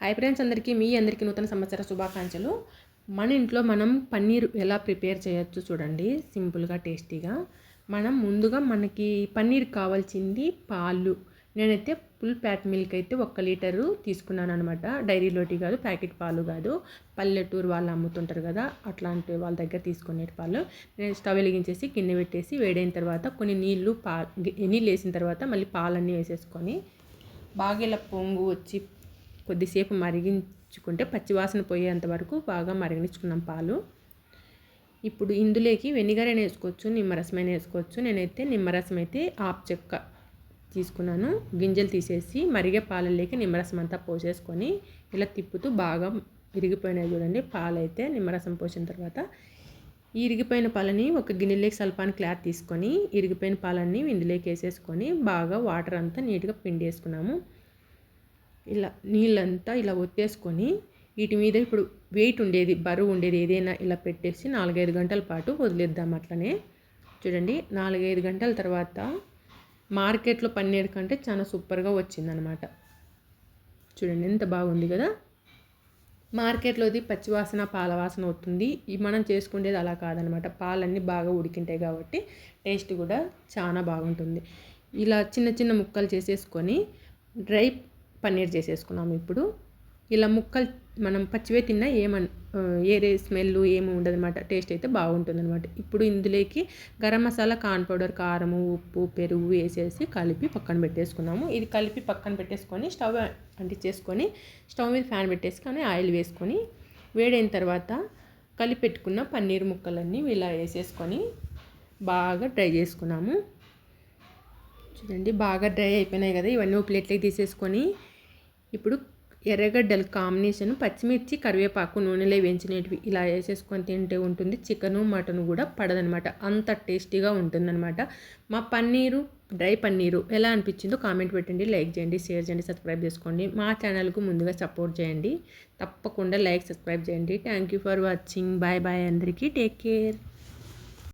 Hi friends అందరికీ మీ అందరికీ నూతన సంవత్సర శుభాకాంక్షలు. మన ఇంట్లో మనం పన్నీర్ ఎలా ప్రిపేర్ చేయొచ్చు చూడండి సింపుల్గా టేస్టీగా. మనం ముందుగా మనకి పన్నీర్ కావాల్సింది పాలు. నేనైతే ఫుల్ ప్యాక్ మిల్క్ అయితే ఒక్క లీటరు తీసుకున్నాను అనమాట డైరీలోటి కాదు ప్యాకెట్ పాలు కాదు. పల్లెటూరు వాళ్ళు అమ్ముతుంటారు కదా అట్లాంటి వాళ్ళ దగ్గర తీసుకునే పాలు. నేను స్టవ్ వెలిగించేసి గిన్నె పెట్టేసి వేడైన తర్వాత కొన్ని నీళ్ళు పా నీళ్ళు వేసిన తర్వాత మళ్ళీ పాలన్నీ వేసేసుకొని బాగా ఇలా పొంగు వచ్చి కొద్దిసేపు మరిగించుకుంటే పచ్చివాసన పోయేంత వరకు బాగా మరిగించుకున్నాం పాలు. ఇప్పుడు ఇందులోకి వెనిగర్ అయినా వేసుకోవచ్చు నిమ్మరసం అయినా వేసుకోవచ్చు. నేనైతే నిమ్మరసం అయితే ఆప్ చెక్క తీసుకున్నాను. గింజలు తీసేసి మరిగే పాలలోకి నిమ్మరసం అంతా పోసేసుకొని ఇలా తిప్పుతూ బాగా ఇరిగిపోయినాయి చూడండి పాలైతే నిమ్మరసం పోసిన తర్వాత. ఈ ఇరిగిపోయిన పాలని ఒక గిన్నెలోకి సల్పాన్ని క్లాత్ తీసుకొని ఇరిగిపోయిన పాలన్నీ ఇందులోకి వేసేసుకొని బాగా వాటర్ అంతా నీట్గా పిండి వేసుకున్నాము ఇలా నీళ్ళంతా ఇలా ఒత్తేసుకొని వీటి మీద ఇప్పుడు వెయిట్ ఉండేది బరువు ఉండేది ఏదైనా ఇలా పెట్టేసి నాలుగైదు గంటల పాటు వదిలేద్దాం అట్లనే. చూడండి నాలుగైదు గంటల తర్వాత మార్కెట్లో పన్నీర్ కంటే చాలా సూపర్గా వచ్చిందనమాట. చూడండి ఎంత బాగుంది కదా. మార్కెట్లోది పచ్చివాసన పాల వాసన అవుతుంది మనం చేసుకునేది అలా కాదనమాట. పాలన్నీ బాగా ఉడికింటాయి కాబట్టి టేస్ట్ కూడా చాలా బాగుంటుంది. ఇలా చిన్న చిన్న ముక్కలు చేసేసుకొని డ్రై పన్నీర్ చేసేసుకున్నాము ఇప్పుడు. ఇలా ముక్కలు మనం పచ్చివే తిన్నా ఏమన్ ఏరే స్మెల్ ఏమి ఉండదన్నమాట. టేస్ట్ అయితే బాగుంటుంది అనమాట ఇప్పుడు ఇందులోకి గరం మసాలా కాన్ పౌడర్ కారము ఉప్పు పెరుగు వేసేసి కలిపి పక్కన పెట్టేసుకున్నాము. ఇది కలిపి పక్కన పెట్టేసుకొని స్టవ్ అంటించేసుకొని స్టవ్ మీద ఫ్యాన్ పెట్టేసుకొని ఆయిల్ వేసుకొని వేడైన తర్వాత కలిపి పెట్టుకున్న పన్నీర్ ముక్కలన్నీ ఇలా వేసేసుకొని బాగా డ్రై చేసుకున్నాము. చూడండి బాగా డ్రై అయిపోయినాయి కదా ఇవన్నీ ప్లేట్లకి తీసేసుకొని ఇప్పుడు ఎర్రగడ్డలు కాంబినేషన్ పచ్చిమిర్చి కరివేపాకు నూనెలో వేయించినవి ఇలా వేసేసుకొని తింటే ఉంటుంది. చికెను మటన్ కూడా పడదనమాట. అంత టేస్టీగా ఉంటుందన్నమాట మా పన్నీరు డ్రై పన్నీరు ఎలా అనిపించిందో కామెంట్ పెట్టండి లైక్ చేయండి షేర్ చేయండి సబ్స్క్రైబ్ చేసుకోండి. మా ఛానల్కు ముందుగా సపోర్ట్ చేయండి. తప్పకుండా లైక్ సబ్స్క్రైబ్ చేయండి. Thank you for watching. Bye bye అందరికీ. Take care.